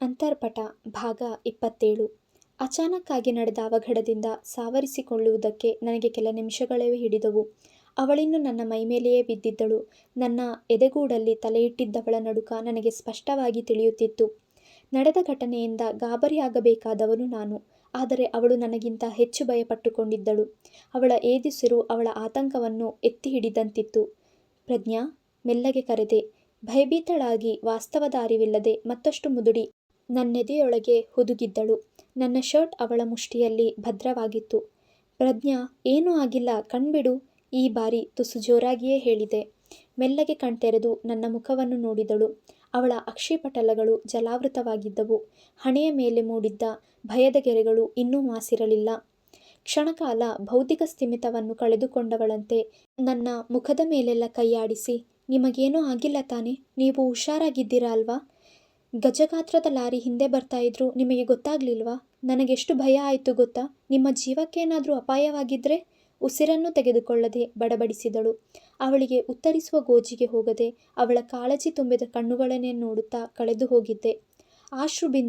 ಅಂತರ್ಪಟ ಭಾಗ ಇಪ್ಪತ್ತೇಳು ಅಚಾನಕ್ಕಾಗಿ ನಡೆದ ಅವಘಡದಿಂದ ಸಾವರಿಸಿಕೊಳ್ಳುವುದಕ್ಕೆ ನನಗೆ ಕೆಲ ನಿಮಿಷಗಳೇ ಹಿಡಿದವು. ಅವಳಿನ್ನು ನನ್ನ ಮೈಮೇಲೆಯೇ ಬಿದ್ದಿದ್ದಳು. ನನ್ನ ಎದೆಗೂಡಲ್ಲಿ ತಲೆಯಿಟ್ಟಿದ್ದವಳ ನಡುಕ ನನಗೆ ಸ್ಪಷ್ಟವಾಗಿ ತಿಳಿಯುತ್ತಿತ್ತು. ನಡೆದ ಘಟನೆಯಿಂದ ಗಾಬರಿಯಾಗಬೇಕಾದವನು ನಾನು. ಆದರೆ ಅವಳು ನನಗಿಂತ ಹೆಚ್ಚು ಭಯಪಟ್ಟುಕೊಂಡಿದ್ದಳು. ಅವಳ ಏದಿಸಿರು ಅವಳ ಆತಂಕವನ್ನು ಎತ್ತಿಹಿಡಿದಂತಿತ್ತು. ಪ್ರಜ್ಞಾ, ಮೆಲ್ಲಗೆ ಕರೆದೆ. ಭಯಭೀತಳಾಗಿ ವಾಸ್ತವದ ಅರಿವಿಲ್ಲದೆ ಮತ್ತಷ್ಟು ಮುದುಡಿ ನನ್ನೆದೆಯೊಳಗೆ ಹುದುಗಿದ್ದಳು. ನನ್ನ ಶರ್ಟ್ ಅವಳ ಮುಷ್ಟಿಯಲ್ಲಿ ಭದ್ರವಾಗಿತ್ತು. ಪ್ರಜ್ಞಾ, ಏನೂ ಆಗಿಲ್ಲ ಕಣ್ಬಿಡು ಈ ಬಾರಿ ತುಸು ಜೋರಾಗಿಯೇ ಹೇಳಿದೆ. ಮೆಲ್ಲಗೆ ಕಣ್ತೆರೆದು ನನ್ನ ಮುಖವನ್ನು ನೋಡಿದಳು. ಅವಳ ಅಕ್ಷಿಪಟಲಗಳು ಜಲಾವೃತವಾಗಿದ್ದವು. ಹಣೆಯ ಮೇಲೆ ಮೂಡಿದ್ದ ಭಯದ ಗೆರೆಗಳು ಇನ್ನೂ ಮಾಸಿರಲಿಲ್ಲ. ಕ್ಷಣಕಾಲ ಭೌತಿಕ ಸ್ಥಿಮಿತವನ್ನು ಕಳೆದುಕೊಂಡವಳಂತೆ ನನ್ನ ಮುಖದ ಮೇಲೆಲ್ಲ ಕೈಯಾಡಿಸಿ, ನಿಮಗೇನೂ ಆಗಿಲ್ಲ ತಾನೆ ನೀವು ಹುಷಾರಾಗಿದ್ದೀರಾ ಅಲ್ವಾ ಗಜಗಾತ್ರದ ಲಾರಿ ಹಿಂದೆ ಬರ್ತಾ ಇದ್ರು ನಿಮಗೆ ಗೊತ್ತಾಗ್ಲಿಲ್ವಾ ನನಗೆಷ್ಟು ಭಯ ಆಯಿತು ಗೊತ್ತಾ ನಿಮ್ಮ ಜೀವಕ್ಕೇನಾದರೂ ಅಪಾಯವಾಗಿದ್ರೆ ಉಸಿರನ್ನು ತೆಗೆದುಕೊಳ್ಳದೆ ಬಡಬಡಿಸಿದಳು. ಅವಳಿಗೆ ಉತ್ತರಿಸುವ ಗೋಜಿಗೆ ಹೋಗದೆ ಅವಳ ಕಾಳಜಿ ತುಂಬಿದ ಕಣ್ಣುಗಳನ್ನೇ ನೋಡುತ್ತಾ ಕಳೆದು ಹೋಗಿದ್ದೆ.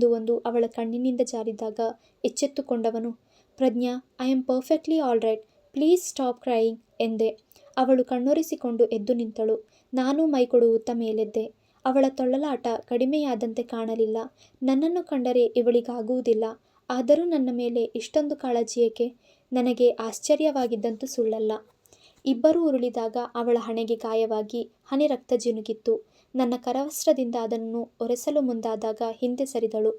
ಒಂದು ಅವಳ ಕಣ್ಣಿನಿಂದ ಜಾರಿದಾಗ ಎಚ್ಚೆತ್ತುಕೊಂಡವನು, Pragna, I am perfectly all right please stop crying ಎಂದೆ. ಅವಳು ಕಣ್ಣೊರೆಸಿಕೊಂಡು ಎದ್ದು ನಿಂತಳು. ನಾನೂ ಮೈಕೊಡುವುತ್ತಾ ಮೇಲೆದ್ದೆ. ಅವಳ ತೊಳಲಾಟ ಕಡಿಮೆಯಾದಂತೆ ಕಾಣಲಿಲ್ಲ. ನನ್ನನ್ನು ಕಂಡರೆ ಇವಳಿಗಾಗುವುದಿಲ್ಲ. ಆದರೂ ನನ್ನ ಮೇಲೆ ಇಷ್ಟೊಂದು ಕಾಳಜಿಯೇಕೆ ನನಗೆ ಆಶ್ಚರ್ಯವಾಗಿದ್ದಂತೂ ಸುಳ್ಳಲ್ಲ. ಇಬ್ಬರೂ ಉರುಳಿದಾಗ ಅವಳ ಹಣೆಗೆ ಗಾಯವಾಗಿ ಹನಿ ರಕ್ತ ಜಿನುಗಿತ್ತು. ನನ್ನ ಕರವಸ್ತ್ರದಿಂದ ಅದನ್ನು ಒರೆಸಲು ಮುಂದಾದಾಗ ಹಿಂದೆ ಸರಿದಳು.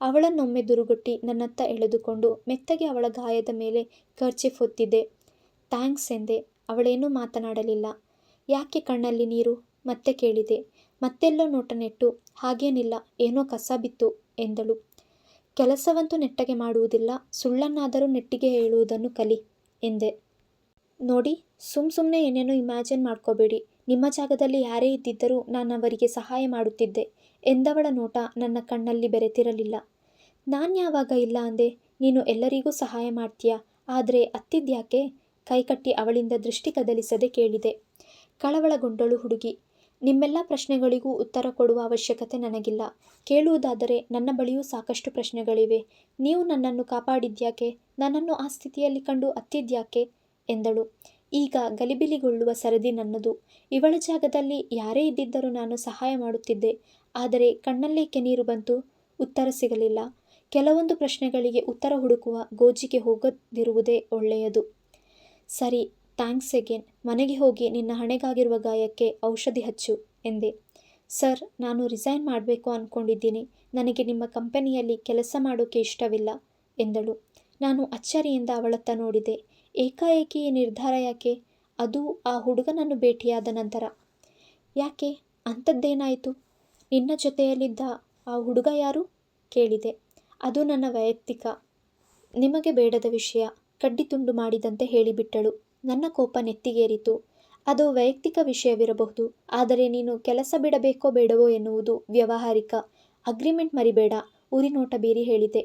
ಅವಳನ್ನೊಮ್ಮೆ ದುರುಗುಟ್ಟಿ ನನ್ನತ್ತ ಎಳೆದುಕೊಂಡು ಮೆತ್ತಗೆ ಅವಳ ಗಾಯದ ಮೇಲೆ ಕರ್ಚೀಫ್ ಹೊತ್ತಿದೆ ಥ್ಯಾಂಕ್ಸ್ ಎಂದೆ. ಅವಳೇನೂ ಮಾತನಾಡಲಿಲ್ಲ. ಯಾಕೆ ಕಣ್ಣಲ್ಲಿ ನೀರು ಮತ್ತೆ ಕೇಳಿದೆ. ಮತ್ತೆಲ್ಲೋ ನೋಟ ನೆಟ್ಟು, ಹಾಗೇನಿಲ್ಲ ಏನೋ ಕಸ ಬಿತ್ತು ಎಂದಳು. ಕೆಲಸವಂತೂ ನೆಟ್ಟಗೆ ಮಾಡುವುದಿಲ್ಲ ಸುಳ್ಳನ್ನಾದರೂ ನೆಟ್ಟಿಗೆ ಹೇಳುವುದನ್ನು ಕಲಿ ಎಂದೆ. ನೋಡಿ ಸುಮ್ ಸುಮ್ಮನೆ ಏನೇನೋ ಇಮ್ಯಾಜಿನ್ ಮಾಡ್ಕೋಬೇಡಿ. ನಿಮ್ಮ ಜಾಗದಲ್ಲಿ ಯಾರೇ ಇದ್ದಿದ್ದರೂ ನಾನು ಅವರಿಗೆ ಸಹಾಯ ಮಾಡುತ್ತಿದ್ದೆ ಎಂದವಳ ನೋಟ ನನ್ನ ಕಣ್ಣಲ್ಲಿ ಬೆರೆತಿರಲಿಲ್ಲ. ನಾನು ಯಾವಾಗ ಇಲ್ಲ ಅಂದೆ ನೀನು ಎಲ್ಲರಿಗೂ ಸಹಾಯ ಮಾಡ್ತೀಯ ಆದರೆ ಅತ್ತಿದ್ಯಾಕೆ ಕೈಕಟ್ಟಿ ಅವಳಿಂದ ದೃಷ್ಟಿ ಕದಲಿಸದೆ ಕೇಳಿದೆ. ಕಳವಳಗೊಂಡಳು ಹುಡುಗಿ. ನಿಮ್ಮೆಲ್ಲ ಪ್ರಶ್ನೆಗಳಿಗೂ ಉತ್ತರ ಕೊಡುವ ಅವಶ್ಯಕತೆ ನನಗಿಲ್ಲ. ಕೇಳುವುದಾದರೆ ನನ್ನ ಬಳಿಯೂ ಸಾಕಷ್ಟು ಪ್ರಶ್ನೆಗಳಿವೆ. ನೀವು ನನ್ನನ್ನು ಕಾಪಾಡಿದ್ಯಾಕೆ ನನ್ನನ್ನು ಆ ಸ್ಥಿತಿಯಲ್ಲಿ ಕಂಡು ಅತ್ತಿದ್ಯಾಕೆ ಎಂದಳು. ಈಗ ಗಲಿಬಿಲಿಗೊಳ್ಳುವ ಸರದಿ ನನ್ನದು. ಇವಳ ಜಾಗದಲ್ಲಿ ಯಾರೇ ಇದ್ದಿದ್ದರೂ ನಾನು ಸಹಾಯ ಮಾಡುತ್ತಿದ್ದೆ. ಆದರೆ ಕಣ್ಣಲ್ಲೇ ಕೆನೀರು ಬಂತು ಉತ್ತರ ಸಿಗಲಿಲ್ಲ. ಕೆಲವೊಂದು ಪ್ರಶ್ನೆಗಳಿಗೆ ಉತ್ತರ ಹುಡುಕುವ ಗೋಜಿಗೆ ಹೋಗದಿರುವುದೇ ಒಳ್ಳೆಯದು. ಸರಿ ಥ್ಯಾಂಕ್ಸ್ ಎಗೇನ್ ಮನೆಗೆ ಹೋಗಿ ನಿನ್ನ ಹಣೆಗಾಗಿರುವ ಗಾಯಕ್ಕೆ ಔಷಧಿ ಹಚ್ಚು ಎಂದೆ. ಸರ್, ನಾನು ರಿಸೈನ್ ಮಾಡಬೇಕು ಅಂದ್ಕೊಂಡಿದ್ದೀನಿ ನನಗೆ ನಿಮ್ಮ ಕಂಪನಿಯಲ್ಲಿ ಕೆಲಸ ಮಾಡೋಕೆ ಇಷ್ಟವಿಲ್ಲ ಎಂದಳು. ನಾನು ಅಚ್ಚರಿಯಿಂದ ಅವಳತ್ತ ನೋಡಿದೆ. ಏಕಾಏಕಿ ನಿರ್ಧಾರ ಯಾಕೆ ಅದು ಆ ಹುಡುಗನನ್ನು ಭೇಟಿಯಾದ ನಂತರ. ಯಾಕೆ ಅಂಥದ್ದೇನಾಯಿತು ನಿನ್ನ ಜೊತೆಯಲ್ಲಿದ್ದ ಆ ಹುಡುಗ ಯಾರು ಕೇಳಿದೆ. ಅದು ನನ್ನ ವೈಯಕ್ತಿಕ, ನಿಮಗೆ ಬೇಡದ ವಿಷಯ, ಕಡ್ಡಿ ತುಂಡು ಮಾಡಿದಂತೆ ಹೇಳಿಬಿಟ್ಟಳು. ನನ್ನ ಕೋಪ ನೆತ್ತಿಗೇರಿತು. ಅದು ವೈಯಕ್ತಿಕ ವಿಷಯವಿರಬಹುದು. ಆದರೆ ನೀನು ಕೆಲಸ ಬಿಡಬೇಕೋ ಬೇಡವೋ ಎನ್ನುವುದು ವ್ಯಾವಹಾರಿಕ. ಅಗ್ರಿಮೆಂಟ್ ಮರಿಬೇಡ ಉರಿನೋಟ ಬೀರಿ ಹೇಳಿದೆ.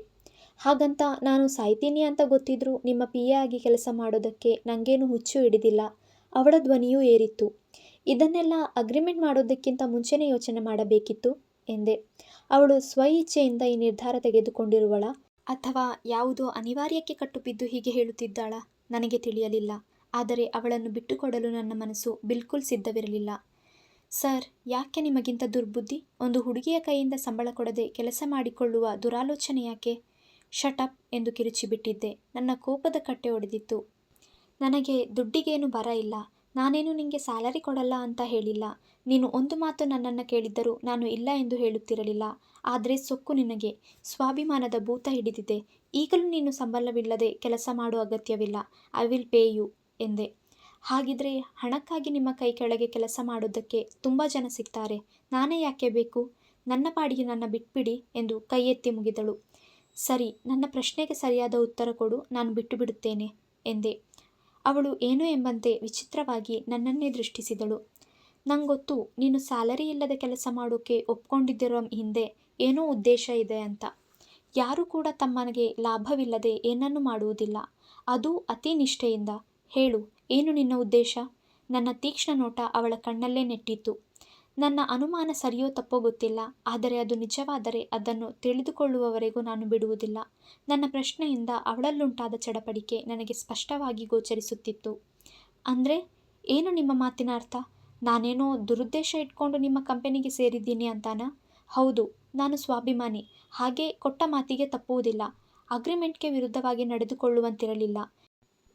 ಹಾಗಂತ ನಾನು ಸಾಯ್ತೀನಿ ಅಂತ ಗೊತ್ತಿದ್ರೂ ನಿಮ್ಮ ಪಿ ಎ ಆಗಿ ಕೆಲಸ ಮಾಡೋದಕ್ಕೆ ನನಗೇನು ಹುಚ್ಚು ಹಿಡಿದಿಲ್ಲ ಅವಳ ಧ್ವನಿಯೂ ಏರಿತ್ತು. ಇದನ್ನೆಲ್ಲ ಅಗ್ರಿಮೆಂಟ್ ಮಾಡೋದಕ್ಕಿಂತ ಮುಂಚೆನೇ ಯೋಚನೆ ಮಾಡಬೇಕಿತ್ತು ಎಂದೆ. ಅವಳು ಸ್ವಇಚ್ಛೆಯಿಂದ ಈ ನಿರ್ಧಾರ ತೆಗೆದುಕೊಂಡಿರುವಳ ಅಥವಾ ಯಾವುದೋ ಅನಿವಾರ್ಯಕ್ಕೆ ಕಟ್ಟುಬಿದ್ದು ಹೀಗೆ ಹೇಳುತ್ತಿದ್ದಾಳ ನನಗೆ ತಿಳಿಯಲಿಲ್ಲ. ಆದರೆ ಅವಳನ್ನು ಬಿಟ್ಟುಕೊಡಲು ನನ್ನ ಮನಸ್ಸು ಬಿಲ್ಕುಲ್ ಸಿದ್ಧವಿರಲಿಲ್ಲ. ಸರ್, ಯಾಕೆ ನಿಮಗಿಂತ ದುರ್ಬುದ್ಧಿ ಒಂದು ಹುಡುಗಿಯ ಕೈಯಿಂದ ಸಂಬಳ ಕೊಡದೆ ಕೆಲಸ ಮಾಡಿಕೊಳ್ಳುವ ದುರಾಲೋಚನೆ ಯಾಕೆ ಶಟಪ್ ಎಂದು ಕಿರುಚಿಬಿಟ್ಟಿದ್ದೆ. ನನ್ನ ಕೋಪದ ಕಟ್ಟೆ ಒಡೆದಿತ್ತು. ನನಗೆ ದುಡ್ಡಿಗೇನು ಬರ ಇಲ್ಲ. ನಾನೇನು ನಿಮಗೆ ಸ್ಯಾಲರಿ ಕೊಡಲ್ಲ ಅಂತ ಹೇಳಿಲ್ಲ. ನೀನು ಒಂದು ಮಾತು ನನ್ನನ್ನು ಕೇಳಿದ್ದರೂ ನಾನು ಇಲ್ಲ ಎಂದು ಹೇಳುತ್ತಿರಲಿಲ್ಲ. ಆದರೆ ಸೊಕ್ಕು ನಿನಗೆ. ಸ್ವಾಭಿಮಾನದ ಭೂತ ಹಿಡಿದಿದೆ. ಈಗಲೂ ನೀನು ಸಂಬಳವಿಲ್ಲದೆ ಕೆಲಸ ಮಾಡುವ ಅಗತ್ಯವಿಲ್ಲ. ಐ ವಿಲ್ ಪೇ ಯು ಎಂದೆ. ಹಾಗಿದ್ರೆ ಹಣಕ್ಕಾಗಿ ನಿಮ್ಮ ಕೈ ಕೆಳಗೆ ಕೆಲಸ ಮಾಡೋದಕ್ಕೆ ತುಂಬ ಜನ ಸಿಗ್ತಾರೆ. ನಾನೇ ಯಾಕೆ ಬೇಕು ನನ್ನ ಪಾಡಿಗೆ ನನ್ನ ಬಿಟ್ಬಿಡಿ ಎಂದು ಕೈ ಎತ್ತಿ ಮುಗಿದಳು. ಸರಿ, ನನ್ನ ಪ್ರಶ್ನೆಗೆ ಸರಿಯಾದ ಉತ್ತರ ಕೊಡು, ನಾನು ಬಿಟ್ಟು ಬಿಡುತ್ತೇನೆ ಎಂದೆ. ಅವಳು ಏನು ಎಂಬಂತೆ ವಿಚಿತ್ರವಾಗಿ ನನ್ನನ್ನೇ ದೃಷ್ಟಿಸಿದಳು. ನಂಗೊತ್ತು, ನೀನು ಸ್ಯಾಲರಿ ಇಲ್ಲದ ಕೆಲಸ ಮಾಡೋಕೆ ಒಪ್ಕೊಂಡಿದ್ದಿರೋ ಹಿಂದೆ ಏನೋ ಉದ್ದೇಶ ಇದೆ ಅಂತ. ಯಾರೂ ಕೂಡ ತಮ್ಮನಿಗೆ ಲಾಭವಿಲ್ಲದೆ ಏನನ್ನೂ ಮಾಡುವುದಿಲ್ಲ. ಅದು ಅತಿ ನಿಷ್ಠೆಯಿಂದ. ಹೇಳು, ಏನು ನಿನ್ನ ಉದ್ದೇಶ? ನನ್ನ ತೀಕ್ಷ್ಣ ನೋಟ ಅವಳ ಕಣ್ಣಲ್ಲೇ ನೆಟ್ಟಿತ್ತು. ನನ್ನ ಅನುಮಾನ ಸರಿಯೋ ತಪ್ಪೋ ಗೊತ್ತಿಲ್ಲ, ಆದರೆ ಅದು ನಿಜವಾದರೆ ಅದನ್ನು ತಿಳಿದುಕೊಳ್ಳುವವರೆಗೂ ನಾನು ಬಿಡುವುದಿಲ್ಲ. ನನ್ನ ಪ್ರಶ್ನೆಯಿಂದ ಅವಳಲ್ಲುಂಟಾದ ಚಡಪಡಿಕೆ ನನಗೆ ಸ್ಪಷ್ಟವಾಗಿ ಗೋಚರಿಸುತ್ತಿತ್ತು. ಅಂದರೆ, ಏನು ನಿಮ್ಮ ಮಾತಿನ ಅರ್ಥ? ನಾನೇನೋ ದುರುದ್ದೇಶ ಇಟ್ಕೊಂಡು ನಿಮ್ಮ ಕಂಪನಿಗೆ ಸೇರಿದ್ದೀನಿ ಅಂತಾನಾ? ಹೌದು, ನಾನು ಸ್ವಾಭಿಮಾನಿ, ಹಾಗೆ ಕೊಟ್ಟ ಮಾತಿಗೆ ತಪ್ಪುವುದಿಲ್ಲ. ಅಗ್ರಿಮೆಂಟ್ಗೆ ವಿರುದ್ಧವಾಗಿ ನಡೆದುಕೊಳ್ಳುವಂತಿರಲಿಲ್ಲ.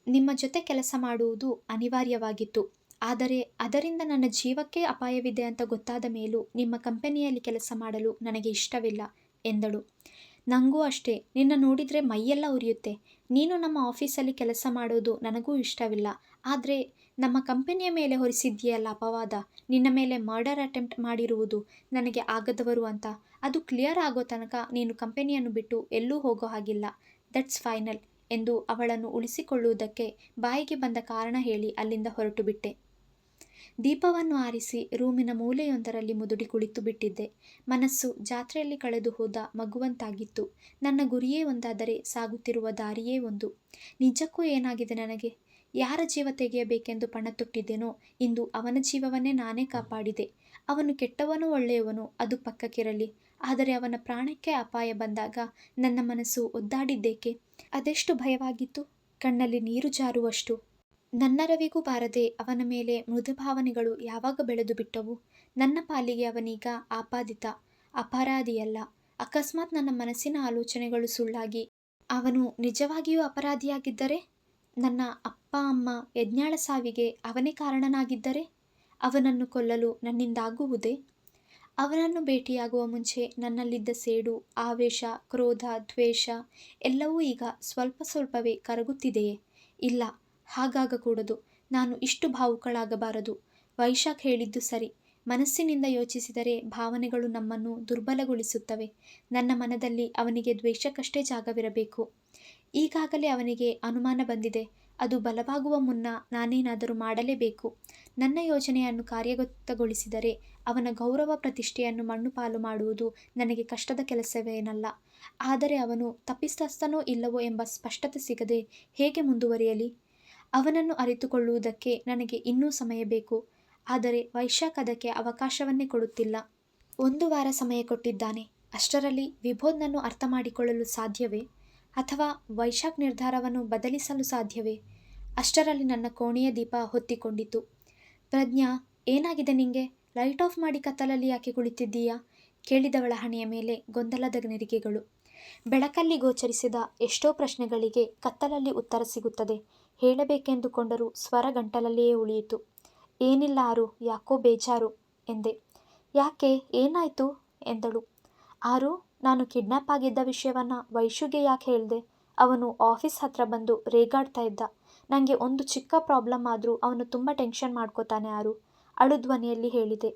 ನಿಮ್ಮ ಜೊತೆ ಕೆಲಸ ಮಾಡುವುದು ಅನಿವಾರ್ಯವಾಗಿತ್ತು. ಆದರೆ ಅದರಿಂದ ನನ್ನ ಜೀವಕ್ಕೆ ಅಪಾಯವಿದೆ ಅಂತ ಗೊತ್ತಾದ ಮೇಲೂ ನಿಮ್ಮ ಕಂಪನಿಯಲ್ಲಿ ಕೆಲಸ ಮಾಡಲು ನನಗೆ ಇಷ್ಟವಿಲ್ಲ, ಎಂದಳು. ನನಗೂ ಅಷ್ಟೇ, ನಿನ್ನ ನೋಡಿದರೆ ಮೈಯೆಲ್ಲ ಉರಿಯುತ್ತೆ. ನೀನು ನಮ್ಮ ಆಫೀಸಲ್ಲಿ ಕೆಲಸ ಮಾಡೋದು ನನಗೂ ಇಷ್ಟವಿಲ್ಲ. ಆದರೆ ನಮ್ಮ ಕಂಪನಿಯ ಮೇಲೆ ಹೊರಿಸಿದ್ದೀಯಲ್ಲ ಅಪವಾದ? ನಿನ್ನ ಮೇಲೆ ಮರ್ಡರ್ ಅಟೆಂಪ್ಟ್ ಮಾಡಿರುವುದು ನನಗೆ ಆಗದವರು ಅಂತ? ಅದು ಕ್ಲಿಯರ್ ಆಗೋ ತನಕ ನೀನು ಕಂಪನಿಯನ್ನು ಬಿಟ್ಟು ಎಲ್ಲೂ ಹೋಗೋ ಹಾಗಿಲ್ಲ. ದಟ್ಸ್ ಫೈನಲ್ ಎಂದು ಅವಳನ್ನು ಉಳಿಸಿಕೊಳ್ಳುವುದಕ್ಕೆ ಬಾಯಿಗೆ ಬಂದ ಕಾರಣ ಹೇಳಿ ಅಲ್ಲಿಂದ ಹೊರಟು ಬಿಟ್ಟೆ. ದೀಪವನ್ನು ಆರಿಸಿ ರೂಮಿನ ಮೂಲೆಯೊಂದರಲ್ಲಿ ಮುದುಡಿ ಕುಳಿತು ಬಿಟ್ಟಿದ್ದೆ. ಮನಸ್ಸು ಜಾತ್ರೆಯಲ್ಲಿ ಕಳೆದು ಹೋದ ಮಗುವಂತಾಗಿತ್ತು. ನನ್ನ ಗುರಿಯೇ ಒಂದಾದರೆ ಸಾಗುತ್ತಿರುವ ದಾರಿಯೇ ಒಂದು. ನಿಜಕ್ಕೂ ಏನಾಗಿದೆ ನನಗೆ? ಯಾರ ಜೀವ ತೆಗೆಯಬೇಕೆಂದು ಪಣ ತೊಟ್ಟಿದ್ದೇನೋ ಇಂದು ಅವನ ಜೀವವನ್ನೇ ನಾನೇ ಕಾಪಾಡಿದೆ. ಅವನು ಕೆಟ್ಟವನು ಒಳ್ಳೆಯವನು ಅದು ಪಕ್ಕಕ್ಕಿರಲಿ. ಆದರೆ ಅವನ ಪ್ರಾಣಕ್ಕೆ ಅಪಾಯ ಬಂದಾಗ ನನ್ನ ಮನಸ್ಸು ಒದ್ದಾಡಿದ್ದೇಕೆ? ಅದೆಷ್ಟು ಭಯವಾಗಿತ್ತು? ಕಣ್ಣಲ್ಲಿ ನೀರು ಜಾರುವಷ್ಟು. ನನ್ನ ರವಿಗೂ ಬಾರದೆ ಅವನ ಮೇಲೆ ಮೃದು ಭಾವನೆಗಳು ಯಾವಾಗ ಬೆಳೆದು ಬಿಟ್ಟವು? ನನ್ನ ಪಾಲಿಗೆ ಅವನೀಗ ಆಪಾದಿತ, ಅಪರಾಧಿಯಲ್ಲ. ಅಕಸ್ಮಾತ್ ನನ್ನ ಮನಸ್ಸಿನ ಆಲೋಚನೆಗಳು ಸುಳ್ಳಾಗಿ ಅವನು ನಿಜವಾಗಿಯೂ ಅಪರಾಧಿಯಾಗಿದ್ದರೆ? ನನ್ನ ಅಪ್ಪ, ಅಮ್ಮ ಯಜ್ಞಾಳ ಸಾವಿಗೆ ಅವನೇ ಕಾರಣನಾಗಿದ್ದರೆ? ಅವನನ್ನು ಕೊಲ್ಲಲು ನನ್ನಿಂದಾಗುವುದೇ? ಅವನನ್ನು ಭೇಟಿಯಾಗುವ ಮುಂಚೆ ನನ್ನಲ್ಲಿದ್ದ ಸೇಡು, ಆವೇಶ, ಕ್ರೋಧ, ದ್ವೇಷ ಎಲ್ಲವೂ ಈಗ ಸ್ವಲ್ಪ ಸ್ವಲ್ಪವೇ ಕರಗುತ್ತಿದೆಯೇ? ಇಲ್ಲ, ಹಾಗಾಗಕೂಡದು. ನಾನು ಇಷ್ಟು ಭಾವುಕಳಾಗಬಾರದು. ವೈಶಾಖ್ ಹೇಳಿದ್ದು ಸರಿ. ಮನಸ್ಸಿನಿಂದ ಯೋಚಿಸಿದರೆ ಭಾವನೆಗಳು ನಮ್ಮನ್ನು ದುರ್ಬಲಗೊಳಿಸುತ್ತವೆ. ನನ್ನ ಮನದಲ್ಲಿ ಅವನಿಗೆ ದ್ವೇಷಕ್ಕಷ್ಟೇ ಜಾಗವಿರಬೇಕು. ಈಗಾಗಲೇ ಅವನಿಗೆ ಅನುಮಾನ ಬಂದಿದೆ. ಅದು ಬಲವಾಗುವ ಮುನ್ನ ನಾನೇನಾದರೂ ಮಾಡಲೇಬೇಕು. ನನ್ನ ಯೋಜನೆಯನ್ನು ಕಾರ್ಯಗತಗೊಳಿಸಿದರೆ ಅವನ ಗೌರವ ಪ್ರತಿಷ್ಠೆಯನ್ನು ಮಣ್ಣು ಪಾಲು ಮಾಡುವುದು ನನಗೆ ಕಷ್ಟದ ಕೆಲಸವೇನಲ್ಲ. ಆದರೆ ಅವನು ತಪ್ಪಿಸ್ತಸ್ಥನೋ ಇಲ್ಲವೋ ಎಂಬ ಸ್ಪಷ್ಟತೆ ಸಿಗದೆ ಹೇಗೆ ಮುಂದುವರಿಯಲಿ? ಅವನನ್ನು ಅರಿತುಕೊಳ್ಳುವುದಕ್ಕೆ ನನಗೆ ಇನ್ನೂ ಸಮಯ ಬೇಕು. ಆದರೆ ವೈಶಾಖ್ ಅದಕ್ಕೆ ಅವಕಾಶವನ್ನೇ ಕೊಡುತ್ತಿಲ್ಲ. ಒಂದು ವಾರ ಸಮಯ ಕೊಟ್ಟಿದ್ದಾನೆ. ಅಷ್ಟರಲ್ಲಿ ವಿಭೋದ್ನನ್ನು ಅರ್ಥ ಮಾಡಿಕೊಳ್ಳಲು ಸಾಧ್ಯವೇ? ಅಥವಾ ವೈಶಾಖ್ ನಿರ್ಧಾರವನ್ನು ಬದಲಿಸಲು ಸಾಧ್ಯವೇ? ಅಷ್ಟರಲ್ಲಿ ನನ್ನ ಕೋಣೆಯ ದೀಪ ಹೊತ್ತಿಕೊಂಡಿತು. ಪ್ರಜ್ಞಾ, ಏನಾಗಿದೆ ನಿಂಗೆ? ಲೈಟ್ ಆಫ್ ಮಾಡಿ ಕತ್ತಲಲ್ಲಿ ಯಾಕೆ ಕುಳಿತಿದ್ದೀಯಾ? ಕೇಳಿದವಳ ಹಣೆಯ ಮೇಲೆ ಗೊಂದಲದ ನೆರಿಗೆಗಳು. ಬೆಳಕಲ್ಲಿ ಗೋಚರಿಸಿದ ಎಷ್ಟೋ ಪ್ರಶ್ನೆಗಳಿಗೆ ಕತ್ತಲಲ್ಲಿ ಉತ್ತರ ಸಿಗುತ್ತದೆ. ಹೇಳಬೇಕೆಂದುಕೊಂಡರೂ ಸ್ವರ ಗಂಟಲಲ್ಲಿಯೇ ಉಳಿಯಿತು. ಏನಿಲ್ಲ ಆರು, ಯಾಕೋ ಬೇಜಾರು ಎಂದೆ. ಯಾಕೆ? ಏನಾಯಿತು ಎಂದಳು. ಆರು, ನಾನು ಕಿಡ್ನ್ಯಾಪ್ ಆಗಿದ್ದ ವಿಷಯವನ್ನು ವೈಶುಗೆ ಯಾಕೆ ಹೇಳಿದೆ? ಅವನು ಆಫೀಸ್ ಹತ್ರ ಬಂದು ರೇಗಾಡ್ತಾ ಇದ್ದ. ನನಗೆ ಒಂದು ಚಿಕ್ಕ ಪ್ರಾಬ್ಲಮ್ ಆದರೂ ಅವನು ತುಂಬ ಟೆನ್ಷನ್ ಮಾಡ್ಕೋತಾನೆ ಆರು. ಅಳು ಧ್ವನಿಯಲ್ಲಿ ಹೇಳಿದೆ,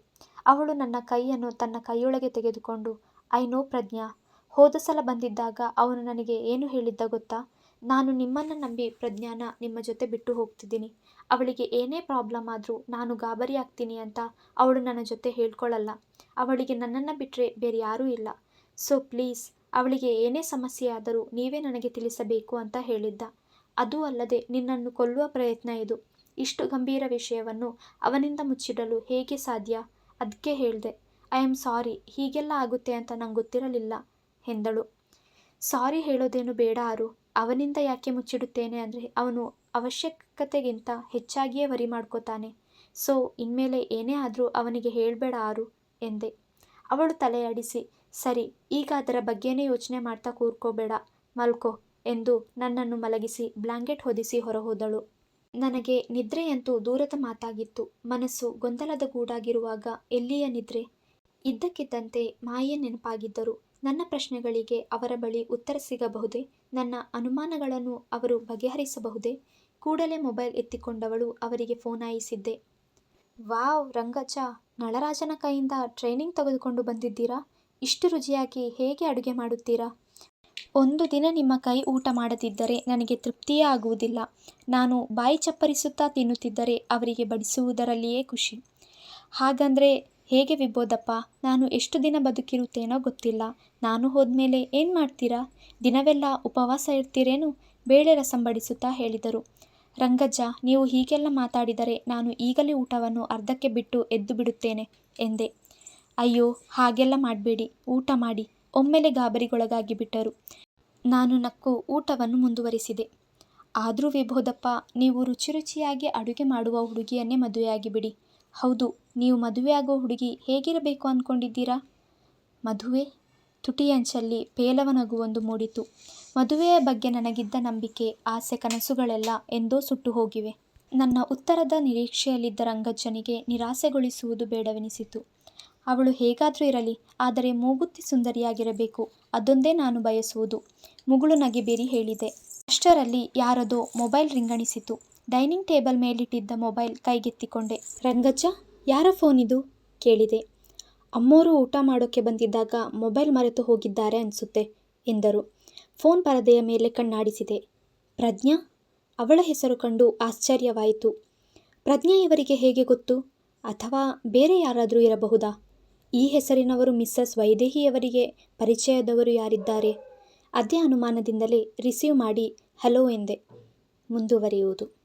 ಅವಳು ನನ್ನ ಕೈಯನ್ನು ತನ್ನ ಕೈಯೊಳಗೆ ತೆಗೆದುಕೊಂಡು ಐ ನೋ ಪ್ರಜ್ಞಾ. ಹೋದ ಸಲ ಬಂದಿದ್ದಾಗ ಅವನು ನನಗೆ ಏನು ಹೇಳಿದ್ದ ಗೊತ್ತಾ? ನಾನು ನಿಮ್ಮನ್ನು ನಂಬಿ ಪ್ರಜ್ಞಾನ ನಿಮ್ಮ ಜೊತೆ ಬಿಟ್ಟು ಹೋಗ್ತಿದ್ದೀನಿ. ಅವಳಿಗೆ ಏನೇ ಪ್ರಾಬ್ಲಮ್ ಆದರೂ ನಾನು ಗಾಬರಿ ಆಗ್ತೀನಿ ಅಂತ ಅವಳು ನನ್ನ ಜೊತೆ ಹೇಳ್ಕೊಳ್ಳಲ್ಲ ಅವಳಿಗೆ ನನ್ನನ್ನು ಬಿಟ್ಟರೆ ಬೇರೆ ಯಾರೂ ಇಲ್ಲ. ಸೊ ಪ್ಲೀಸ್ ಅವಳಿಗೆ ಏನೇ ಸಮಸ್ಯೆ ಆದರೂ ನೀವೇ ನನಗೆ ತಿಳಿಸಬೇಕು ಅಂತ ಹೇಳಿದ್ದ. ಅದೂ ಅಲ್ಲದೆ ನಿನ್ನನ್ನು ಕೊಲ್ಲುವ ಪ್ರಯತ್ನ ಇದು. ಇಷ್ಟು ಗಂಭೀರ ವಿಷಯವನ್ನು ಅವನಿಂದ ಮುಚ್ಚಿಡಲು ಹೇಗೆ ಸಾಧ್ಯ? ಅದಕ್ಕೆ ಹೇಳಿದೆ, ಐ ಆಮ್ ಸಾರಿ, ಹೀಗೆಲ್ಲ ಆಗುತ್ತೆ ಅಂತ ನಂಗೆ ಗೊತ್ತಿರಲಿಲ್ಲ ಎಂದಳು. ಸಾರಿ ಹೇಳೋದೇನು ಬೇಡ ಆರು, ಅವನಿಂದ ಯಾಕೆ ಮುಚ್ಚಿಡುತ್ತೇನೆ ಅಂದರೆ ಅವನು ಅವಶ್ಯಕತೆಗಿಂತ ಹೆಚ್ಚಾಗಿಯೇ ವರಿ ಮಾಡ್ಕೋತಾನೆ. ಸೊ, ಇನ್ಮೇಲೆ ಏನೇ ಆದರೂ ಅವನಿಗೆ ಹೇಳಬೇಡ ಆರು ಎಂದೆ. ಅವಳು ತಲೆಯಾಡಿಸಿ, ಸರಿ, ಈಗ ಅದರ ಬಗ್ಗೆನೇ ಯೋಚನೆ ಮಾಡ್ತಾ ಕೂರ್ಕೋಬೇಡ, ಮಲ್ಕೋ. ಎಂದು ನನ್ನನ್ನು ಮಲಗಿಸಿ ಬ್ಲಾಂಕೆಟ್ ಹೊದಿಸಿ ಹೊರಹೋದಳು. ನನಗೆ ನಿದ್ರೆಯಂತೂ ದೂರದ ಮಾತಾಗಿತ್ತು. ಮನಸ್ಸು ಗೊಂದಲದ ಗೂಡಾಗಿರುವಾಗ ಎಲ್ಲಿಯ ನಿದ್ರೆ? ಇದ್ದಕ್ಕಿದ್ದಂತೆ ಮಾಯೆ ನೆನಪಾಗಿದ್ದರು ನನ್ನ ಪ್ರಶ್ನೆಗಳಿಗೆ ಅವರ ಬಳಿ ಉತ್ತರ ಸಿಗಬಹುದೇ? ನನ್ನ ಅನುಮಾನಗಳನ್ನು ಅವರು ಬಗೆಹರಿಸಬಹುದೇ? ಕೂಡಲೇ ಮೊಬೈಲ್ ಎತ್ತಿಕೊಂಡವಳು ಅವರಿಗೆ ಫೋನ್ ಆಯಿಸಿದ್ದೆ ವಾವ್ ರಂಗಚ ನಳರಾಜನ ಕೈಯಿಂದ ಟ್ರೈನಿಂಗ್ ತೆಗೆದುಕೊಂಡು ಬಂದಿದ್ದೀರಾ? ಇಷ್ಟು ರುಚಿಯಾಗಿ ಹೇಗೆ ಅಡುಗೆ ಮಾಡುತ್ತೀರಾ? ಒಂದು ದಿನ ನಿಮ್ಮ ಕೈ ಊಟ ಮಾಡದಿದ್ದರೆ ನನಗೆ ತೃಪ್ತಿಯೇ ಆಗುವುದಿಲ್ಲ ನಾನು ಬಾಯಿ ಚಪ್ಪರಿಸುತ್ತಾ ತಿನ್ನುತ್ತಿದ್ದರೆ ಅವರಿಗೆ ಬಡಿಸುವುದರಲ್ಲಿಯೇ ಖುಷಿ. ಹಾಗಂದರೆ ಹೇಗೆ ವಿಬೋದಪ್ಪ, ನಾನು ಎಷ್ಟು ದಿನ ಬದುಕಿರುತ್ತೇನೋ ಗೊತ್ತಿಲ್ಲ. ನಾನು ಹೋದ್ಮೇಲೆ ಏನು ಮಾಡ್ತೀರಾ? ದಿನವೆಲ್ಲ ಉಪವಾಸ ಇರ್ತೀರೇನು? ಬೇಳೆ ರಸಂ ಬಡಿಸುತ್ತಾ ಹೇಳಿದರು. ರಂಗಜ್ಜ, ನೀವು ಹೀಗೆಲ್ಲ ಮಾತಾಡಿದರೆ ನಾನು ಈಗಲೇ ಊಟವನ್ನು ಅರ್ಧಕ್ಕೆ ಬಿಟ್ಟು ಎದ್ದು ಬಿಡುತ್ತೇನೆ ಎಂದೆ. ಅಯ್ಯೋ, ಹಾಗೆಲ್ಲ ಮಾಡಬೇಡಿ. ಊಟ ಮಾಡಿ. ಒಮ್ಮೆಲೆ ಗಾಬರಿಗೊಳಗಾಗಿ ಬಿಟ್ಟರು ನಾನು ನಕ್ಕು ಊಟವನ್ನು ಮುಂದುವರಿಸಿದೆ. ಆದರೂ ವಿಭೋದಪ್ಪ ನೀವು ರುಚಿ ರುಚಿಯಾಗಿ ಅಡುಗೆ ಮಾಡುವ ಹುಡುಗಿಯನ್ನೇ ಮದುವೆಯಾಗಿ ಬಿಡಿ ಹೌದು, ನೀವು ಮದುವೆಯಾಗೋ ಹುಡುಗಿ ಹೇಗಿರಬೇಕು ಅಂದ್ಕೊಂಡಿದ್ದೀರಾ ಮದುವೆ? ತುಟಿಯಂಚಲ್ಲಿ ಪೇಲವ ನಗುವೊಂದು ಮೂಡಿತು. ಮದುವೆಯ ಬಗ್ಗೆ ನನಗಿದ್ದ ನಂಬಿಕೆ, ಆಸೆ ಕನಸುಗಳೆಲ್ಲ ಎಂದೋ ಸುಟ್ಟು ಹೋಗಿವೆ. ನನ್ನ ಉತ್ತರದ ನಿರೀಕ್ಷೆಯಲ್ಲಿದ್ದ ರಂಗಜ್ಜನಿಗೆ ನಿರಾಸೆಗೊಳಿಸುವುದು ಬೇಡವೆನಿಸಿತು. ಅವಳು ಹೇಗಾದರೂ ಇರಲಿ, ಆದರೆ ಮೂಗುತ್ತಿ ಸುಂದರಿಯಾಗಿರಬೇಕು. ಅದೊಂದೇ ನಾನು ಬಯಸುವುದು. ಮುಗುಳು ನಗೆಬೇರಿ ಹೇಳಿದೆ. ಅಷ್ಟರಲ್ಲಿ ಯಾರದೋ ಮೊಬೈಲ್ ರಿಂಗಣಿಸಿತು. ಡೈನಿಂಗ್ ಟೇಬಲ್ ಮೇಲಿಟ್ಟಿದ್ದ ಮೊಬೈಲ್ ಕೈಗೆತ್ತಿಕೊಂಡೆ. ರಂಗಜ್ಜ, ಯಾರ ಫೋನ್ ಇದು? ಕೇಳಿದೆ. ಅಮ್ಮೋರು ಊಟ ಮಾಡೋಕ್ಕೆ ಬಂದಿದ್ದಾಗ ಮೊಬೈಲ್ ಮರೆತು ಹೋಗಿದ್ದಾರೆ ಅನಿಸುತ್ತೆ, ಎಂದರು. ಫೋನ್ ಪರದೆಯ ಮೇಲೆ ಕಣ್ಣಾಡಿಸಿದೆ. ಪ್ರಜ್ಞಾ? ಅವಳ ಹೆಸರು ಕಂಡು ಆಶ್ಚರ್ಯವಾಯಿತು. ಪ್ರಜ್ಞಾ ಇವರಿಗೆ ಹೇಗೆ ಗೊತ್ತು? ಅಥವಾ ಬೇರೆ ಯಾರಾದರೂ ಇರಬಹುದಾ? ಈ ಹೆಸರಿನವರು ಮಿಸ್ಸಸ್ ವೈದೇಹಿಯವರಿಗೆ ಪರಿಚಯದವರು ಯಾರಿದ್ದಾರೆ? ಅದೇ ಅನುಮಾನದಿಂದಲೇ ರಿಸೀವ್ ಮಾಡಿ ಹಲೋ ಎಂದೆ. ಮುಂದುವರಿಯುವುದು.